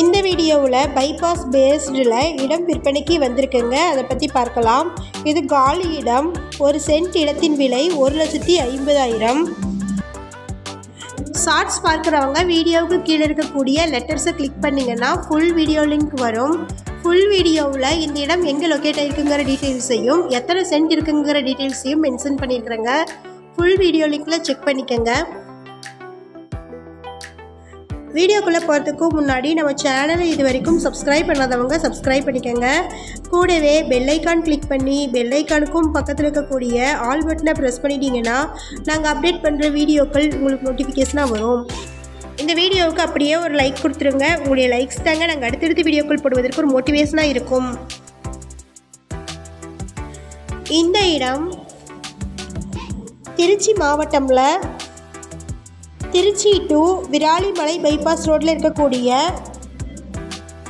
இந்த வீடியோவில் பைபாஸ் பேஸ்டில் இடம் விற்பனைக்கு வந்திருக்குங்க. அதை பற்றி பார்க்கலாம். இது காலி இடம். ஒரு சென்ட் இடத்தின் விலை ஒரு லட்சத்தி ஐம்பதாயிரம். ஷார்ட்ஸ் பார்க்குறவங்க வீடியோவுக்கு கீழே இருக்கக்கூடிய லெட்டர்ஸை கிளிக் பண்ணிங்கன்னா ஃபுல் வீடியோ லிங்க் வரும். ஃபுல் வீடியோவில் இந்த இடம் எங்கே லொக்கேட் ஆகிருக்குங்கிற டீட்டெயில்ஸையும் எத்தனை சென்ட் இருக்குங்கிற டீட்டெயில்ஸையும் மென்ஷன் பண்ணியிருக்கிறேங்க. ஃபுல் வீடியோ லிங்க்கில் செக் பண்ணிக்கோங்க. வீடியோக்குள்ளே போகிறதுக்கு முன்னாடி நம்ம சேனலை இது வரைக்கும் சப்ஸ்கிரைப் பண்ணாதவங்க சப்ஸ்கிரைப் பண்ணிக்கோங்க. கூடவே பெல்லைக்கான் கிளிக் பண்ணி பெல்லைக்கானுக்கும் பக்கத்தில் இருக்கக்கூடிய ஆல் பட்டனை ப்ரெஸ் பண்ணிட்டீங்கன்னா நாங்கள் அப்டேட் பண்ணுற வீடியோக்கள் உங்களுக்கு நோட்டிஃபிகேஷனாக வரும். இந்த வீடியோவுக்கு அப்படியே ஒரு லைக் கொடுத்துருங்க. உங்களுடைய லைக்ஸ் தாங்க நாங்கள் அடுத்தடுத்த வீடியோக்கள் போடுவதற்கு ஒரு மோட்டிவேஷனாக இருக்கும். இந்த இடம் திருச்சி மாவட்டமில் திருச்சி டு விராலிமலை பைபாஸ் ரோட்டில் இருக்கக்கூடிய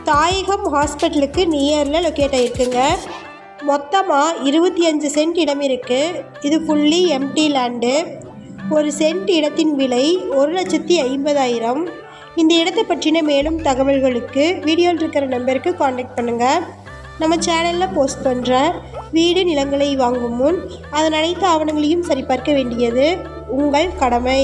தாயகம் ஹாஸ்பிட்டலுக்கு நியரில் லொக்கேட் ஆகிருக்குங்க மொத்தமாக இருபத்தி அஞ்சு சென்ட் இடம் இருக்குது இது ஃபுல்லி எம்டி லேண்டு ஒரு சென்ட் இடத்தின் விலை ஒரு லட்சத்தி ஐம்பதாயிரம். இந்த இடத்தை பற்றின மேலும் தகவல்களுக்கு வீடியோவில் இருக்கிற நம்பருக்கு காண்டாக்ட் பண்ணுங்கள் நம்ம சேனலில் போஸ்ட் பண்ணுற வீடு நிலங்களை வாங்கும் முன் அதன் அனைத்து ஆவணங்களையும் சரிபார்க்க வேண்டியது உங்கள் கடமை.